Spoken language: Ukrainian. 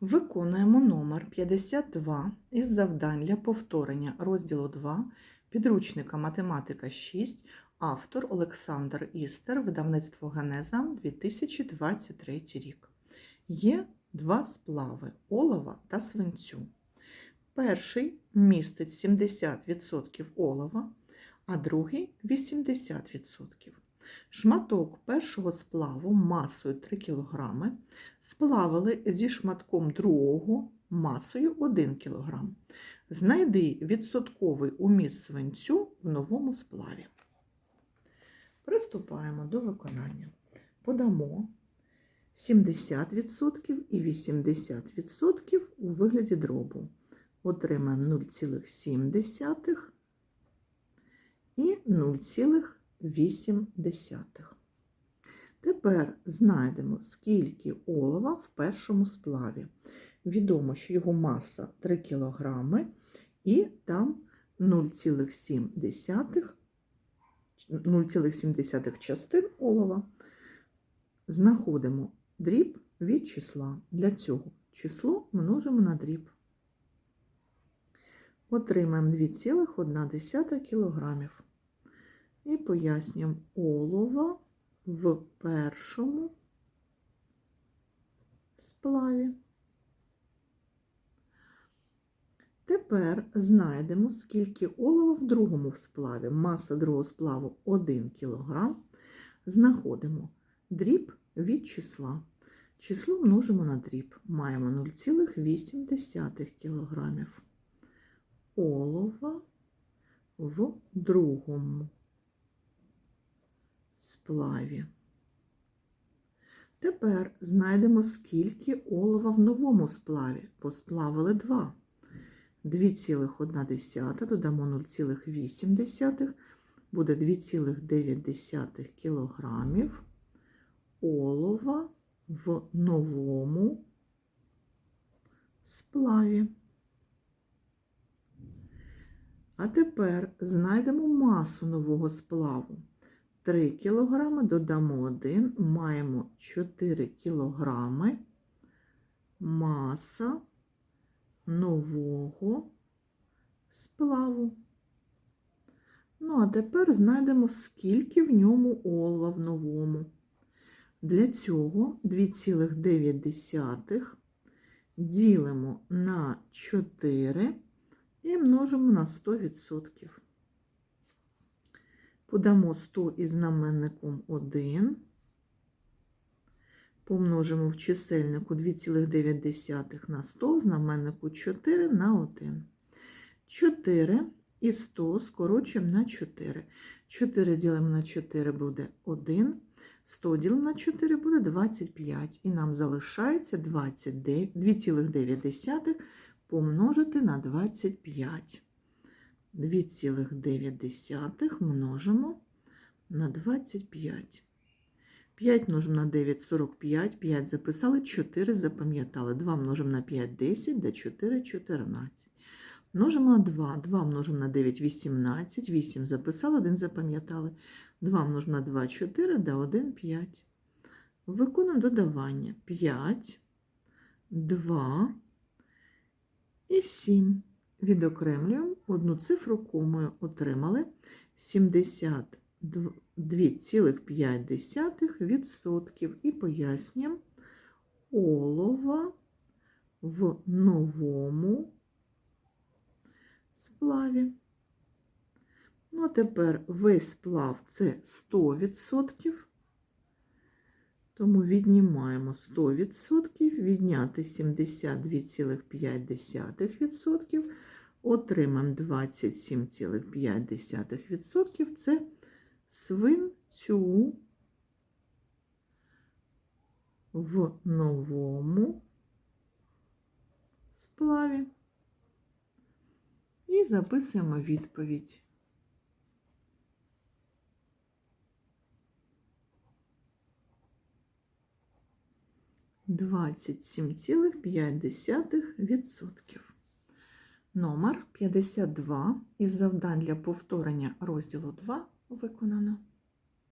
Виконуємо номер 52 із завдань для повторення розділу 2 підручника Математика 6, автор Олександр Істер, видавництво Генеза 2023 рік. Є два сплави олова та свинцю. Перший містить 70% олова, а другий 80%. Шматок першого сплаву масою 3 кг сплавили зі шматком другого масою 1 кг. Знайди відсотковий уміст свинцю в новому сплаві. Приступаємо до виконання. Подамо 70% і 80% у вигляді дробу. Отримаємо 0,7 і 0,8. Тепер знайдемо, скільки олова в першому сплаві. Відомо, що його маса 3 кг і там 0,7 0,7 частин олова. Знаходимо дріб від числа. Для цього число множимо на дріб. Отримаємо 2,1 кг. І пояснюємо олова в першому сплаві. Тепер знайдемо, скільки олова в другому сплаві. Маса другого сплаву 1 кг. Знаходимо дріб від числа. Число множимо на дріб. Маємо 0,8 кг. Олова в другому сплаві. Тепер знайдемо, скільки олова в новому сплаві. Посплавили 2. 2,1 додамо 0,8, буде 2,9 кг олова в новому сплаві. А тепер знайдемо масу нового сплаву. 3 кг додамо 1, маємо 4 кг маса нового сплаву. Ну, а тепер знайдемо, скільки в ньому олова в новому. Для цього 2,9 ділимо на 4 і множимо на 100%. Подамо 100 із знаменником 1, помножимо в чисельнику 2,9 на 100, знаменнику 4 на 1. 4 і 100 скорочуємо на 4. 4 ділимо на 4 буде 1, 100 ділимо на 4 буде 25. І нам залишається 2,9 помножити на 25. 2,9 множимо на 25. 5 множимо на 9 45, 5 записали, 4 запам'ятали. 2 множимо на 5 10, до 4 14. Множимо на 2, 2 множимо на 9 18, 8 записали, 1 запам'ятали. 2 множимо на 2 4, до 1 5. Виконуємо додавання 5, 2 і 7. Відокремлюємо одну цифру комою отримали 72,5% і пояснюємо олова в новому сплаві. Ну, а тепер весь сплав це 100%. Тому віднімаємо 100%, відняти 72,5%, отримаємо 27,5%. Це свинцю в новому сплаві. І записуємо відповідь. Двадцять сім цілих п'ять десятих відсотків. Номер 52 із завдань для повторення розділу 2 виконано.